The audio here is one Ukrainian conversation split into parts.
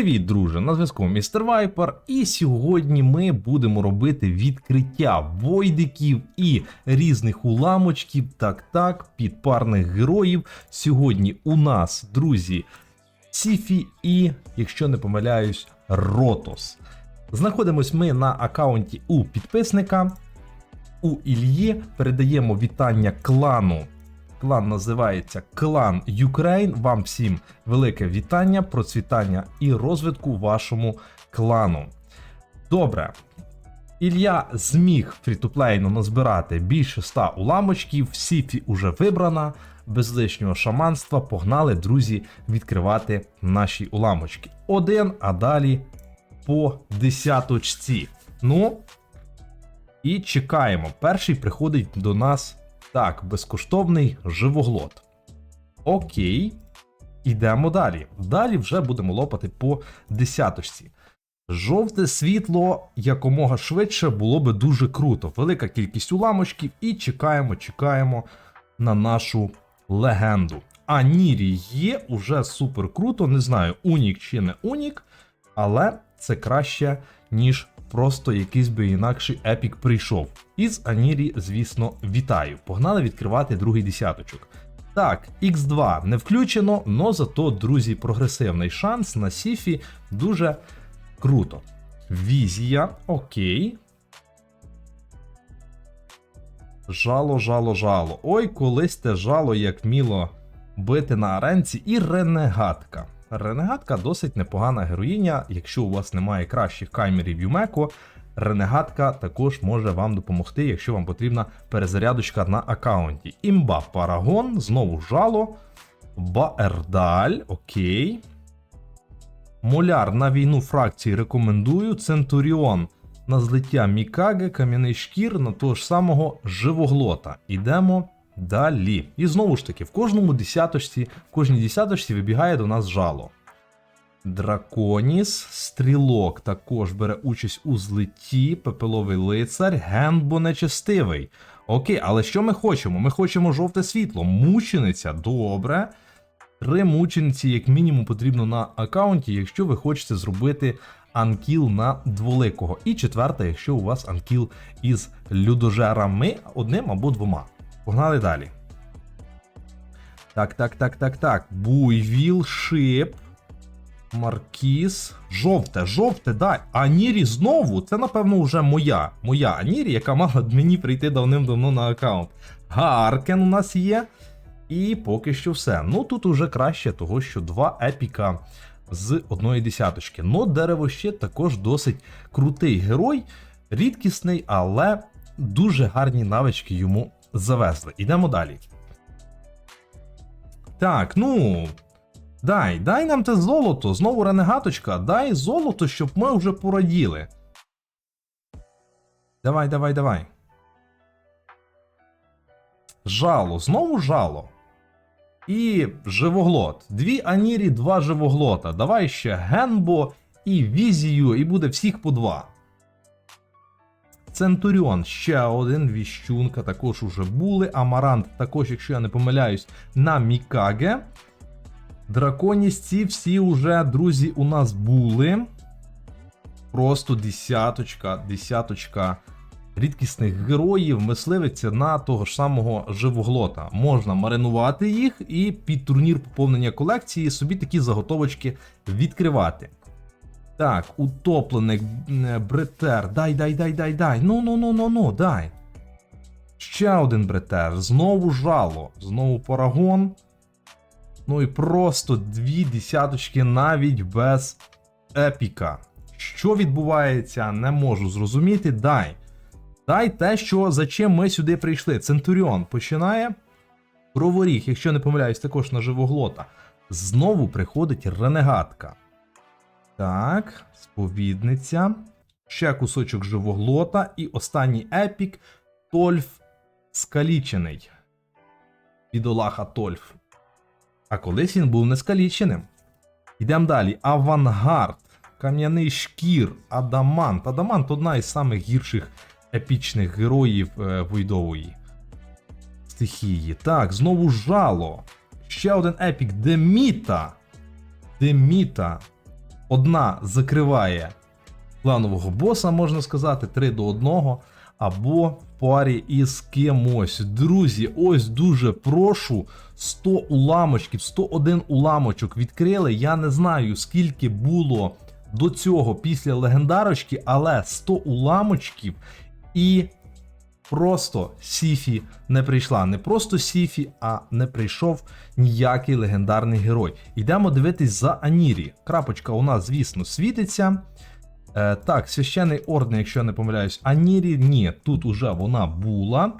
Привіт, друже! На зв'язку містер Вайпер. І сьогодні ми будемо робити відкриття войдиків і різних уламочків, так так, підпарних героїв. Сьогодні у нас, друзі, Сіфі і, якщо не помиляюсь, Ротос. Знаходимось ми на аккаунті у підписника. У Ільї передаємо вітання клану. Клан називається Клан Юкрейн. Вам всім велике вітання, процвітання і розвитку вашому клану. Добре. Ілля зміг фрітуплейно назбирати більше 100 уламочків, Сіфі уже вибрана. Без лишнього шаманства погнали, друзі, відкривати наші уламочки. Один, а далі по десяточці. Ну, і чекаємо. Перший приходить до нас так, безкоштовний живоглот. Окей. Ідемо далі. Далі вже будемо лопати по десяточці. Жовте світло якомога швидше було би дуже круто. Велика кількість уламочків, і чекаємо, чекаємо на нашу легенду. А Нірі є уже супер круто. Не знаю, унік чи не унік, але це краще, ніж просто якийсь би інакший епік прийшов. Із Анірі, звісно, вітаю. Погнали відкривати другий десяточок. Так, X2 не включено, но зато, друзі, прогресивний шанс на Сіфі дуже круто. Візія, окей. Жало, жало, жало. Ой, колись те жало, як міло бити на аренці, і ренегатка. Ренегатка досить непогана героїня. Якщо у вас немає кращих каймерів Юмеко, Ренегатка також може вам допомогти, якщо вам потрібна перезарядочка на аккаунті. Імба Парагон, знову жало. Баердаль, окей. Моляр на війну фракції рекомендую. Центуріон на злиття Мікаге, кам'яний шкір на того ж самого живоглота. Ідемо далі. І знову ж таки, в кожному десяточці, в кожній десяточці вибігає до нас жало. Драконіс, стрілок також бере участь у злитті, пепеловий лицар, генбо нечестивий. Окей, але що ми хочемо? Ми хочемо жовте світло. Мучениця, добре. Три мучениці, як мінімум, потрібно на аккаунті, якщо ви хочете зробити анкіл на дволикого. І четверта, якщо у вас анкіл із людожерами одним або двома. Погнали далі. Так, так, так, так, так. Буйвіл, шип. Маркіз. Жовте, жовте, дай. Анірі знову. Це, напевно, вже моя. Моя Анірі, яка мала мені прийти давним-давно на аккаунт. Гаркен у нас є. І поки що все. Ну тут уже краще, того що два епіка з одної десяточки. Ну, дерево ще також досить крутий герой, рідкісний, але дуже гарні навички йому завезли. Ідемо далі. Так, ну. Дай, дай нам те золото, знову ренегаточка, дай золото, щоб ми вже пораділи. Давай, давай, давай. Жало, знову жало. І живоглот. Дві анірі, два живоглота. Давай ще генбо і візію, і буде всіх по два. Центуріон ще один, віщунка також уже були. Амарант, також, якщо я не помиляюсь, на Мікаге. Драконісті всі уже, друзі, у нас були. Просто десяточка, десяточка рідкісних героїв, мисливиця на того ж самого живоглота. Можна маринувати їх і під турнір поповнення колекції собі такі заготовочки відкривати. Так, утопленик е, бретер. Дай, дай, дай, дай, дай. Ну, ну, ну, ну, ну, дай. Ще один бретер. Знову жало. Знову парагон. Ну і просто дві десяточки навіть без епіка. Що відбувається, не можу зрозуміти. Дай. Дай те, що за чим ми сюди прийшли. Центуріон починає. Проворіг, якщо не помиляюсь, також на живоглота. Знову приходить ренегатка. Так, сповідниця. Ще кусочок живоглота. І останній епік Тольф скалічений. Бідолаха Тольф. А колись він був нескаліченим. Йдемо далі. Авангард, Кам'яний шкір, Адамант. Адамант одна із самих гірших епічних героїв е, Войдової стихії. Так, знову жало. Ще один епік Деміта. Деміта. Одна закриває кланового боса, можна сказати, 3 до 1, або в парі із кимось. Друзі, ось дуже прошу 100 уламочків, 101 уламочок відкрили. Я не знаю, скільки було до цього після легендарочки, але 100 уламочків і. Просто Сіфі не прийшла. Не просто Сіфі, а не прийшов ніякий легендарний герой. Йдемо дивитись за Анірі. Крапочка у нас, звісно, світиться. Е, так, священий орден, якщо я не помиляюсь, Анірі, ні, тут уже вона була.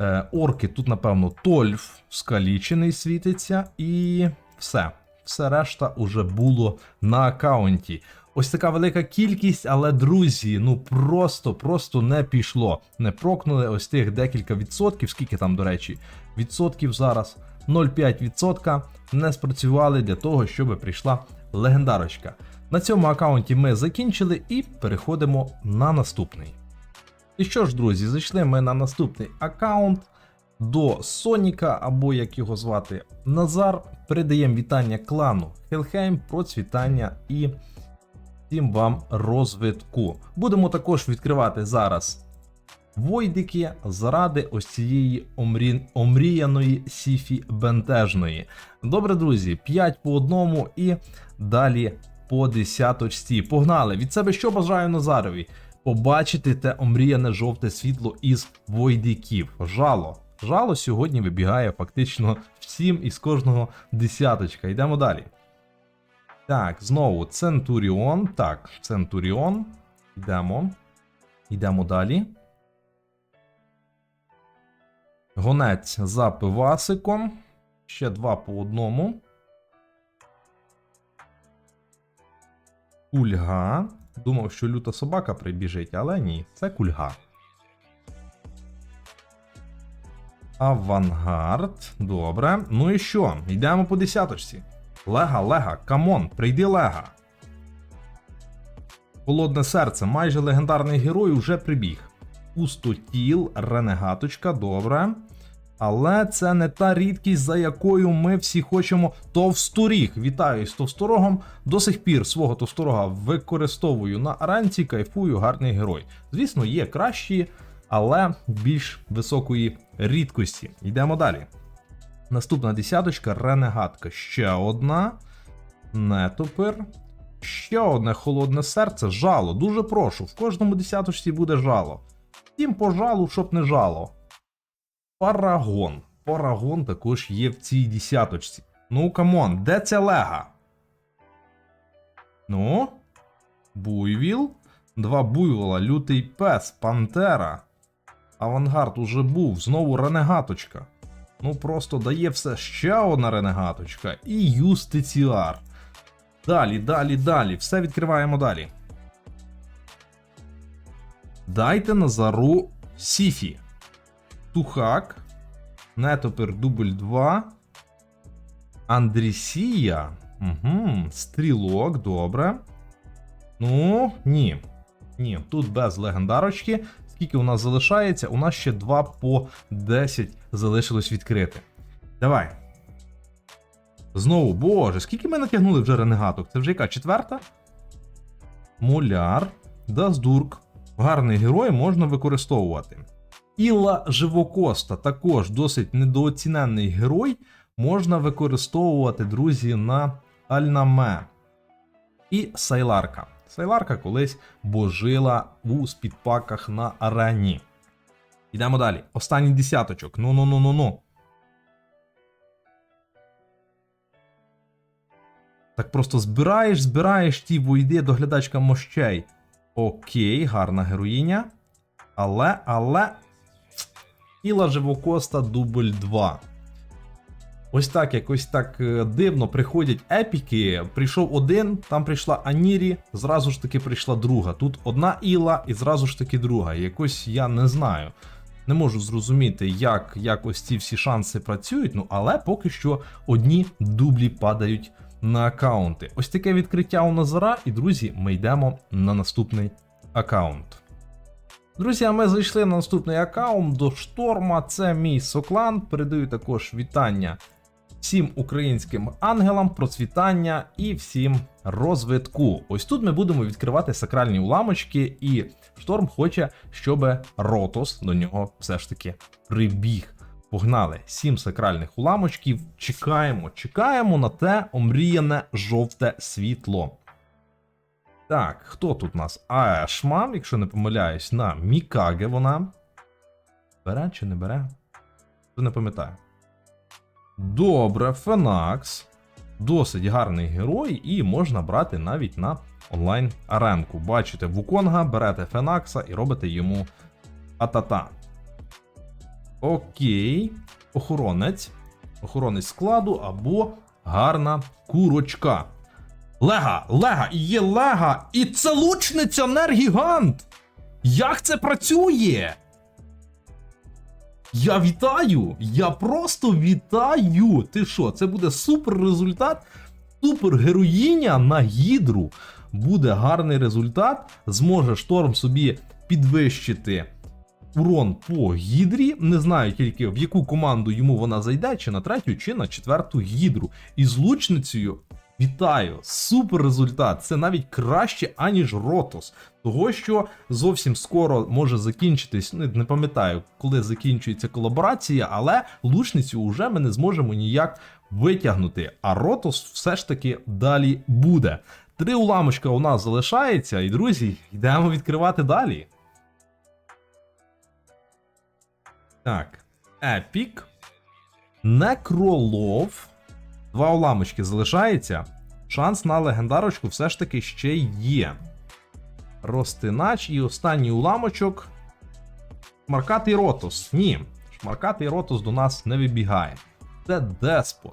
Е, орки, тут, напевно, Тольф скалічений світиться, і все. Все решта уже було на аккаунті. Ось така велика кількість, але друзі, ну просто, просто не пішло. Не прокнули ось тих декілька відсотків, скільки там, до речі, відсотків зараз. 0,5% не спрацювали для того, щоб прийшла легендарочка. На цьому аккаунті ми закінчили і переходимо на наступний. І що ж, друзі, зайшли ми на наступний аккаунт до Соніка, або як його звати Назар. Передаємо вітання клану Хелхейм, процвітання і всім вам розвитку. Будемо також відкривати зараз войдики заради ось цієї омрі... омріяної сіфі бентежної. Добре, друзі, 5 по одному і далі по десяточці. Погнали! Від себе що бажаю Назарові? Побачити те омріяне жовте світло із войдиків. Жало. Жало сьогодні вибігає фактично всім із кожного десяточка. Йдемо далі. Так, знову Центуріон. Так, Центуріон. Йдемо. Йдемо далі. Гонець за пивасиком. Ще два по одному. Кульга. Думав, що люта собака прибіжить, але ні, це кульга. Авангард. Добре. Ну і що? Йдемо по десяточці. Лега, Лега, камон, прийди Лега. Холодне серце, майже легендарний герой уже прибіг. Пустотіл, ренегаточка, добре. Але це не та рідкість, за якою ми всі хочемо. Товсторіг. Вітаю з товсторогом. До сих пір свого товсторога використовую на аранці, кайфую, гарний герой. Звісно, є кращі, але більш високої рідкості. Йдемо далі. Наступна десяточка ренегатка. Ще одна. Нетопир. Ще одне холодне серце. Жало. Дуже прошу. В кожному десяточці буде жало. Втім, по жалу, щоб не жало. Парагон. Парагон також є в цій десяточці. Ну, камон, де ця лега? Ну. Буйвіл. Два буйвола, лютий пес, Пантера. Авангард уже був, знову ренегаточка. Ну просто дає все ще одна ренегаточка і юстиціар. Далі, далі, далі. Все відкриваємо далі. Дайте Назару Сіфі. Тухак. Нетопер дубль 2. Андрісія. Угу. Стрілок, добре. Ну, ні. Ні, тут без легендарочки. Скільки у нас залишається? У нас ще 2 по 10 залишилось відкрити. Давай. Знову, боже, скільки ми натягнули вже ренегаток? Це вже яка четверта? Муляр, Даздурк. Гарний герой можна використовувати. Ілла Живокоста також досить недооціненний герой. Можна використовувати, друзі, на Альнаме. І Сайларка. Сайларка колись божила у спідпаках на арені. Йдемо далі. Останній десяточок. Ну-ну-ну-ну-ну. Так просто збираєш, збираєш ті войди доглядачка мощей. Окей, гарна героїня. Але, але. Іла Живокоста дубль 2. Ось так, якось так е, дивно приходять епіки. Прийшов один, там прийшла Анірі, зразу ж таки прийшла друга. Тут одна Іла і зразу ж таки друга. Якось я не знаю. Не можу зрозуміти, як, як ось ці всі шанси працюють, ну але поки що одні дублі падають на аккаунти. Ось таке відкриття у Назара, і друзі, ми йдемо на наступний аккаунт. Друзі, а ми зайшли на наступний аккаунт до шторма. Це мій соклан. Передаю також вітання всім українським ангелам, процвітання і всім розвитку. Ось тут ми будемо відкривати сакральні уламочки, і шторм хоче, щоб Ротос до нього все ж таки прибіг. Погнали сім сакральних уламочків. Чекаємо, чекаємо на те омріяне жовте світло. Так, хто тут у нас? Аешма, якщо не помиляюсь, на Мікаге вона. Бере чи не бере? Не пам'ятаю. Добре, Фенакс. Досить гарний герой, і можна брати навіть на онлайн аренку. Бачите, Вуконга, берете Фенакса і робите йому атата. Окей. Охоронець. Охоронець складу або гарна курочка. Лега, Лега, є Лега, і це лучниця Нергігант! Як це працює? Я вітаю! Я просто вітаю! Ти що, це буде супер результат? Супер героїня на гідру. Буде гарний результат. Зможе шторм собі підвищити урон по гідрі. Не знаю тільки в яку команду йому вона зайде, чи на третю, чи на четверту гідру. І з лучницею вітаю! Супер результат! Це навіть краще, аніж Ротос. Того, що зовсім скоро може закінчитись, ну не пам'ятаю, коли закінчується колаборація, але лучницю вже ми не зможемо ніяк витягнути. А Ротос все ж таки далі буде. Три уламочка у нас залишається, і друзі, йдемо відкривати далі. Так, Епік. Некролов. Два уламочки залишається. Шанс на легендарочку все ж таки ще є. Ростинач і останній уламочок. Шмаркатий Ротос. Ні, шмаркатий Ротос до нас не вибігає. Це Деспот.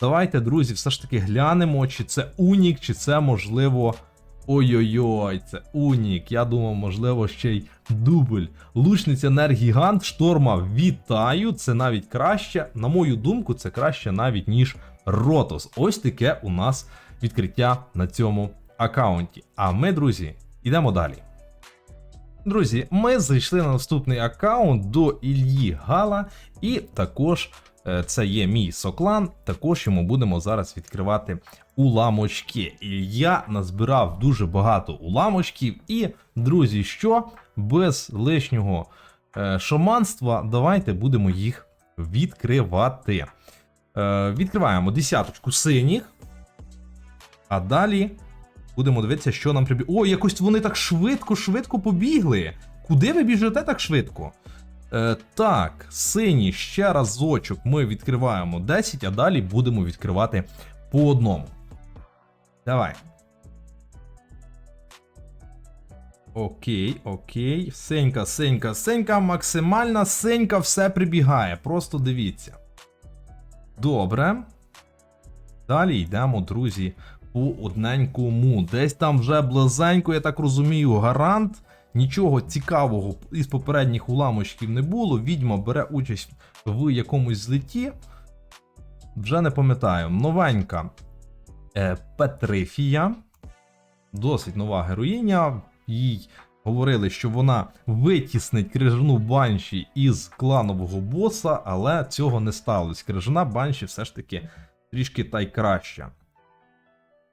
Давайте, друзі, все ж таки глянемо, чи це Унік, чи це можливо. Ой-ой-ой, це Унік. Я думав, можливо, ще й дубль. Лучниця Нергігант шторма вітаю. Це навіть краще. На мою думку, це краще навіть, ніж Ротос. Ось таке у нас відкриття на цьому аккаунті. А ми, друзі, йдемо далі. Друзі, ми зайшли на наступний аккаунт до Ільї Гала, і також е, це є мій соклан. Також йому будемо зараз відкривати уламочки. І я назбирав дуже багато уламочків. І, друзі, що без лишнього е, шаманства, давайте будемо їх відкривати. Е, відкриваємо десяточку синіх. А далі будемо дивитися, що нам прибіг. О, якось вони так швидко-швидко побігли. Куди ви біжите так швидко? Е, так, сині ще разочок ми відкриваємо 10, а далі будемо відкривати по одному. Давай. Окей, окей. Сенька, сенька, сенька, максимальна сенька все прибігає. Просто дивіться. Добре. Далі йдемо, друзі, по одненькому. Десь там вже близенько, я так розумію, гарант. Нічого цікавого із попередніх уламочків не було. Відьма бере участь в якомусь злеті. Вже не пам'ятаю. Новенька е, Петрифія. Досить нова героїня. Їй говорили, що вона витіснить крижану банші із кланового боса, але цього не сталося. Крижана банші все ж таки трішки та й краща.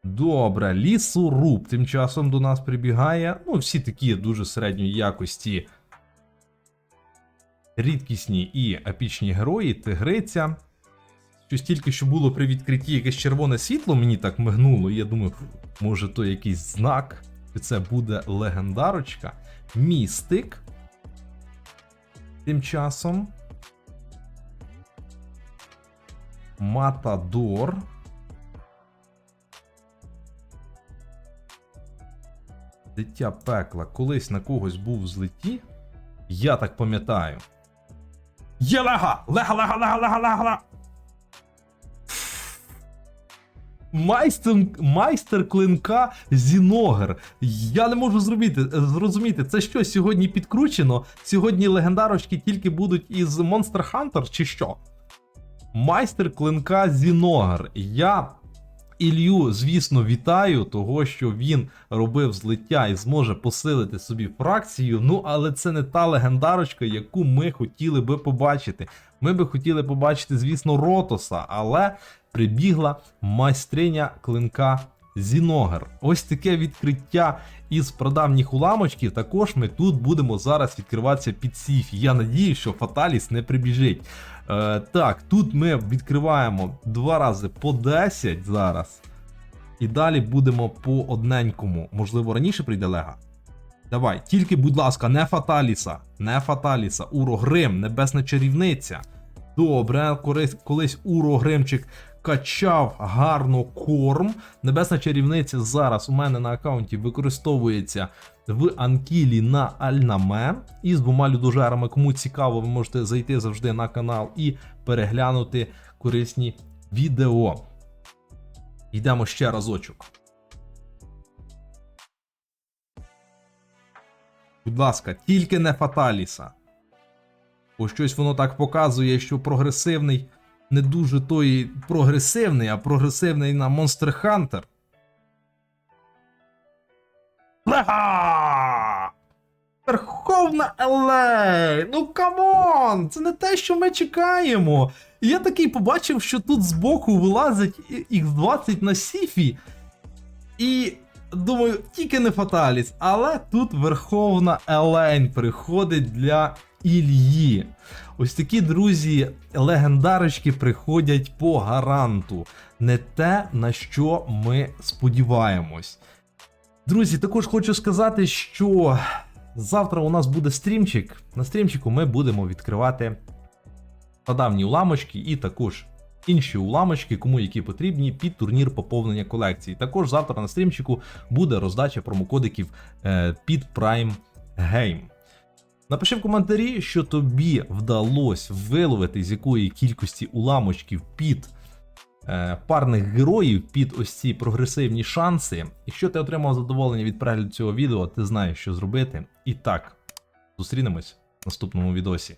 Добре, лісоруб тим часом до нас прибігає. Ну, всі такі дуже середньої якості. Рідкісні і епічні герої, тигриця. Щось тільки що було при відкритті якесь червоне світло, мені так мигнуло, і я думаю, може то якийсь знак, чи це буде легендарочка. Містик. Тим часом. Матадор. Дитя пекла колись на когось був в злеті. Я так пам'ятаю. Є лега! Лега, лега, лега, лега, лега! Майстер, майстер клинка Зіногер. Я не можу зробити, зрозуміти, це що сьогодні підкручено? Сьогодні легендарочки тільки будуть із Monster Hunter чи що? Майстер клинка Зіногер. Я Ілью, звісно, вітаю, того, що він робив злиття і зможе посилити собі фракцію. Ну, але це не та легендарочка, яку ми хотіли би побачити. Ми би хотіли побачити, звісно, Ротоса, але прибігла майстриня клинка Зіногер. Ось таке відкриття із прадавніх уламочків. Також ми тут будемо зараз відкриватися під сіфі. Я надію, що Фаталіс не прибіжить. Е, так, тут ми відкриваємо два рази по 10 зараз. І далі будемо по одненькому. Можливо, раніше прийде Лега. Давай, тільки, будь ласка, не Фаталіса. Не Фаталіса. Урогрим, небесна чарівниця. Добре, колись, Урогримчик качав гарно корм. Небесна чарівниця зараз у мене на аккаунті використовується в Анкілі на Альнаме із двома людожерами. Кому цікаво, ви можете зайти завжди на канал і переглянути корисні відео. Йдемо ще разочок. Будь ласка, тільки не Фаталіса. Бо щось воно так показує, що прогресивний не дуже той прогресивний, а прогресивний на Monster Hunter. Лега! Верховна Елей! Ну камон! Це не те, що ми чекаємо. І я такий побачив, що тут збоку вилазить X20 на Сіфі. І думаю, тільки не Фаталіс, але тут Верховна Елень приходить для Ільї. Ось такі друзі, легендарочки приходять по гаранту. Не те, на що ми сподіваємось. Друзі, також хочу сказати, що завтра у нас буде стрімчик. На стрімчику ми будемо відкривати прадавні уламочки і також інші уламочки, кому які потрібні, під турнір поповнення колекції. Також завтра на стрімчику буде роздача промокодиків е, під Prime Game. Напиши в коментарі, що тобі вдалося виловити з якої кількості уламочків під парних героїв під ось ці прогресивні шанси. Якщо ти отримав задоволення від перегляду цього відео, ти знаєш, що зробити. І так, зустрінемось в наступному відосі.